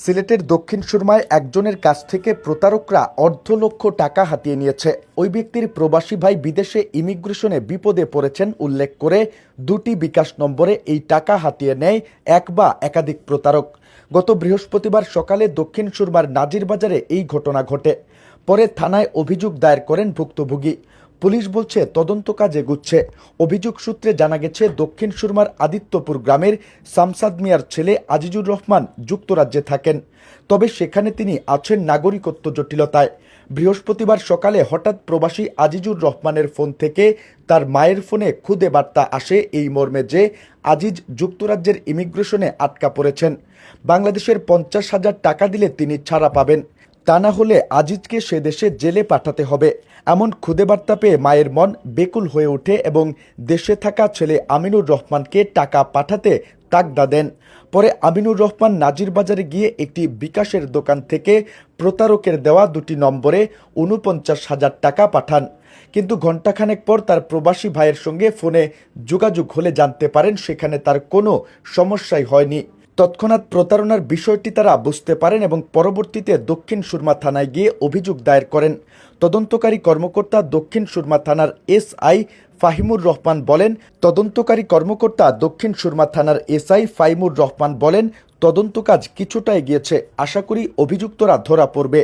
সিলেটের দক্ষিণ সুরমায় একজনের কাছ থেকে প্রতারকরা অর্ধ লক্ষ টাকা হাতিয়ে নিয়েছে। ওই ব্যক্তির প্রবাসী ভাই বিদেশে ইমিগ্রেশনে বিপদে পড়েছেন উল্লেখ করে দুটি বিকাশ নম্বরে এই টাকা হাতিয়ে নেয় এক বা একাধিক প্রতারক। গত বৃহস্পতিবার সকালে দক্ষিণ সুরমার নাজির বাজারে এই ঘটনা ঘটে। পরে থানায় অভিযোগ দায়ের করেন ভুক্তভোগী। পুলিশ বলছে তদন্ত কাজে গুচ্ছে। অভিযোগ সূত্রে জানা গেছে, দক্ষিণ সুরমার আদিত্যপুর গ্রামের সামসাদ মিয়ার ছেলে আজিজুর রহমান যুক্তরাজ্যে থাকেন। তবে সেখানে তিনি আছেন নাগরিকত্ব জটিলতায়। বৃহস্পতিবার সকালে হঠাৎ প্রবাসী আজিজুর রহমানের ফোন থেকে তার মায়ের ফোনে খুদে বার্তা আসে এই মর্মে যে আজিজ যুক্তরাজ্যের ইমিগ্রেশনে আটকা পড়েছেন। বাংলাদেশের পঞ্চাশ হাজার টাকা দিলে তিনি ছাড়া পাবেন। তা না হলে আজিজকে সে দেশে জেলে পাঠাতে হবে। এমন খুদে বার্তা পেয়ে মায়ের মন বেকুল হয়ে ওঠে এবং দেশে থাকা ছেলে আমিনুর রহমানকে টাকা পাঠাতে তাগদা দেন। পরে আমিনুর রহমান নাজির বাজারে গিয়ে একটি বিকাশের দোকান থেকে প্রতারকের দেওয়া দুটি নম্বরে উনপঞ্চাশ হাজার টাকা পাঠান। কিন্তু ঘণ্টাখানেক পর তার প্রবাসী ভাইয়ের সঙ্গে ফোনে যোগাযোগ হলে জানতে পারেন সেখানে তার কোনো সমস্যাই হয়নি। তৎক্ষণাৎ প্রতারণার বিষয়টি তারা বুঝতে পারেন এবং পরবর্তীতে দক্ষিণ সুরমা থানায় গিয়ে অভিযোগ দায়ের করেন। তদন্তকারী কর্মকর্তা দক্ষিণ সুরমা থানার এসআই ফাহিমুর রহমান বলেন, তদন্তকারী কর্মকর্তা দক্ষিণ সুরমা থানার এসআই ফাহিমুর রহমান বলেন তদন্ত কাজ কিছুটা এগিয়েছে। আশা করি অভিযুক্তরা ধরা পড়বে।